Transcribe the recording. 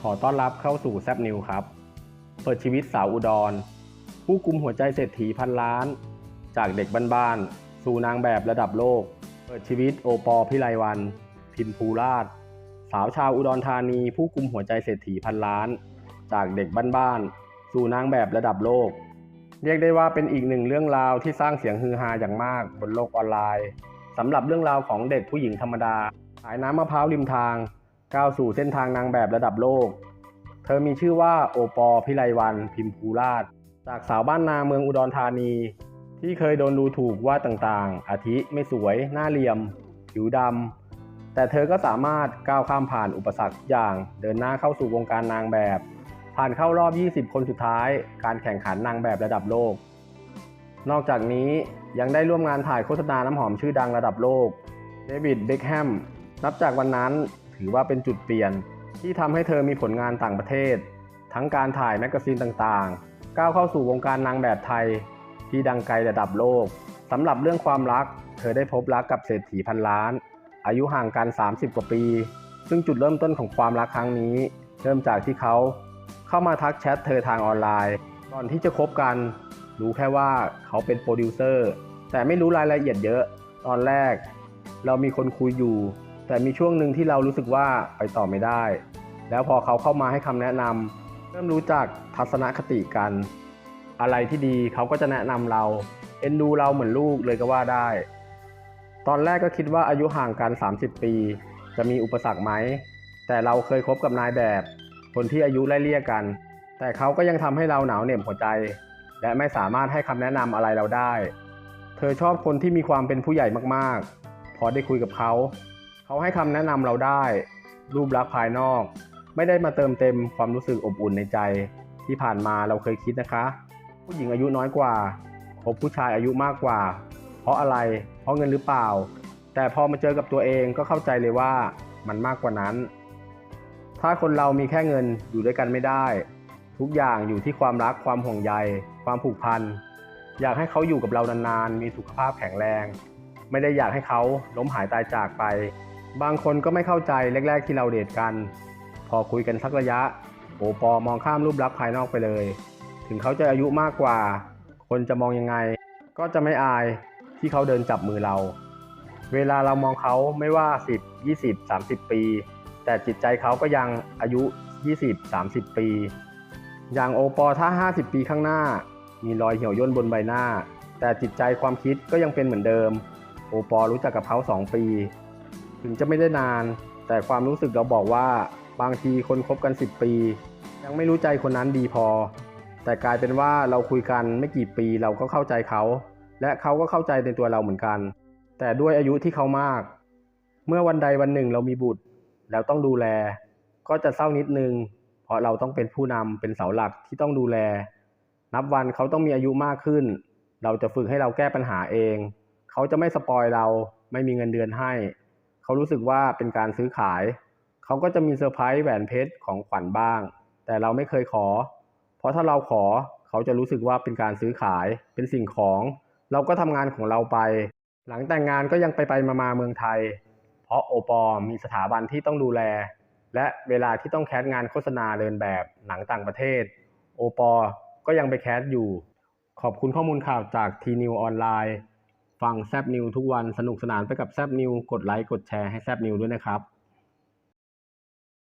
ขอต้อนรับเข้าสู่แซบนิวครับ เปิดชีวิตสาวอุดร ผู้กุมหัวใจเศรษฐีพันล้าน จากเด็กบ้านๆ สู่นางแบบระดับโลก เปิดชีวิตโอปอพิไลวัน พิมพูราช สาวชาวอุดรธานี ผู้กุมหัวใจเศรษฐีพันล้าน จากเด็กบ้านๆ สู่นางแบบระดับโลก เรียกได้ว่าเป็นอีกหนึ่งเรื่องราวที่สร้างเสียงฮือฮาอย่างมากบนโลกออนไลน์สำหรับเรื่องราวของเด็กผู้หญิงธรรมดา ขายน้ำมะพร้าวริมทาง ก้าวสู่เส้นทางนางแบบระดับโลก เธอมีชื่อว่าโอปอพิไลวัน พิมพูราช จากสาวบ้านนาเมืองอุดรธานี ที่เคยโดนดูถูกว่าต่างๆ อาทิไม่สวย หน้าเหลี่ยม ผิวดำ แต่เธอก็สามารถก้าวข้ามผ่านอุปสรรคอย่าง เดินหน้าเข้าสู่วงการนางแบบ ผ่านเข้ารอบ 20 คนสุดท้าย การแข่งขันนางแบบระดับโลก นอกจากนี้ยังได้ร่วมงานถ่ายโฆษณาน้ำหอมชื่อดังระดับโลก เดวิด เบคแฮม นับจากวันนั้น ถือว่าเป็นจุดเปลี่ยนที่ทำให้เธอมีผลงานต่างประเทศ ทั้งการถ่ายแมกกาซีนต่างๆ ก้าวเข้าสู่วงการนางแบบไทย ที่ดังไกลระดับโลกสำหรับเรื่องความรัก เธอได้พบรักกับเศรษฐีพันล้าน อายุห่างกัน 30 กว่าปี ซึ่งจุดเริ่มต้นของความรักครั้งนี้ เริ่มจากที่เขา เข้ามาทักแชทเธอทางออนไลน์ ก่อนที่จะคบกัน รู้แค่ว่าเขาเป็นโปรดิวเซอร์แต่ไม่รู้รายละเอียดเยอะ ตอนแรก เรามีคนคุยอยู่ แต่มีช่วงหนึ่งที่เรารู้สึกว่าไปต่อไม่ได้ แล้วพอเขาเข้ามาให้คำแนะนำเริ่มรู้จักทัศนคติกัน อะไรที่ดีเขาก็จะแนะนำเรา เอ็นดูเราเหมือนลูกเลยก็ว่าได้ ตอนแรกก็คิดว่าอายุห่างกัน 30 ปี จะมีอุปสรรคไหม แต่เราเคยคบกับนายแบบ คนที่อายุไล่เลี่ยกัน แต่เขาก็ยังทำให้เราหนาวเหน็บหัวใจ และไม่สามารถให้คำแนะนำอะไรเราได้ เธอชอบคนที่มีความเป็นผู้ใหญ่มากๆ พอได้คุยกับเขา เขาให้คำแนะนำเราได้ รูปลักษณ์ภายนอก ไม่ได้มาเติมเต็มความรู้สึกอบอุ่นในใจที่ผ่านมาเราเคยคิดนะคะ ผู้หญิงอายุน้อยกว่าคบผู้ชายอายุมากกว่า เพราะอะไร เพราะเงินหรือเปล่า แต่พอมาเจอกับตัวเองก็เข้าใจเลยว่ามันมากกว่านั้น ถ้าคนเรามีแค่เงินอยู่ด้วยกันไม่ได้ ทุกอย่างอยู่ที่ความรักความห่วงใย ความผูกพัน อยากให้เขาอยู่กับเรานานๆ มีสุขภาพแข็งแรง ไม่ได้อยากให้เขาล้มหายตายจากไป บางคนก็ไม่เข้าใจแรก ๆ ที่เราเดทกัน พอคุยกันสักระยะ โอปอมองข้ามรูปลักษณ์ภายนอกไปเลย ถึงเขาจะอายุมากกว่า คนจะมองยังไง ก็จะไม่อายที่เขาเดินจับมือเรา เวลาเรามองเขาไม่ว่า 10 20 30 ปี แต่จิตใจเขาก็ยังอายุ 20 30 ปี อย่างโอปอถ้า 50 ปีข้างหน้า มีรอยเหี่ยวย่นบนใบหน้า แต่จิตใจความคิดก็ยังเป็นเหมือนเดิม โอปอรู้จักกับเขา 2 ปี ถึงจะไม่ได้นาน แต่ความรู้สึกเราบอกว่าบางทีคนคบกัน 10 ปี ยังไม่รู้ใจคนนั้นดีพอ แต่กลายเป็นว่าเราคุยกันไม่กี่ปีเราก็เข้าใจเขา และเขาก็เข้าใจในตัวเราเหมือนกัน แต่ด้วยอายุที่เขามาก เมื่อวันใดวันหนึ่งเรามีบุตร แล้วต้องดูแล ก็จะเศร้านิดนึง เพราะเราต้องเป็นผู้นำเป็นเสาหลักที่ต้องดูแล นับวันเขาต้องมีอายุมากขึ้น เราจะฝึกให้เราแก้ปัญหาเอง เขาจะไม่สปอยเราไม่มีเงินเดือนให้ เขารู้สึกว่าเป็นการซื้อขาย เขาก็จะมีเซอร์ไพรส์แหวนเพชรของขวัญบ้าง แต่เราไม่เคยขอ เพราะถ้าเราขอเขาจะรู้สึกว่าเป็นการซื้อขายเป็นสิ่งของ เราก็ทำงานของเราไป หลังแต่งงานก็ยังไปไปมามาเมืองไทย เพราะโอปอมีสถาบันที่ต้องดูแล และเวลาที่ต้องแคสงานโฆษณาเดินแบบหนังต่างประเทศ โอปอก็ยังไปแคสอยู่ ขอบคุณข้อมูลข่าวจากทีนิวออนไลน์ ฟังแซบนิวทุกวันสนุกสนานไปกับแซบนิวกดไลค์กดแชร์ให้แซบนิวด้วยนะครับ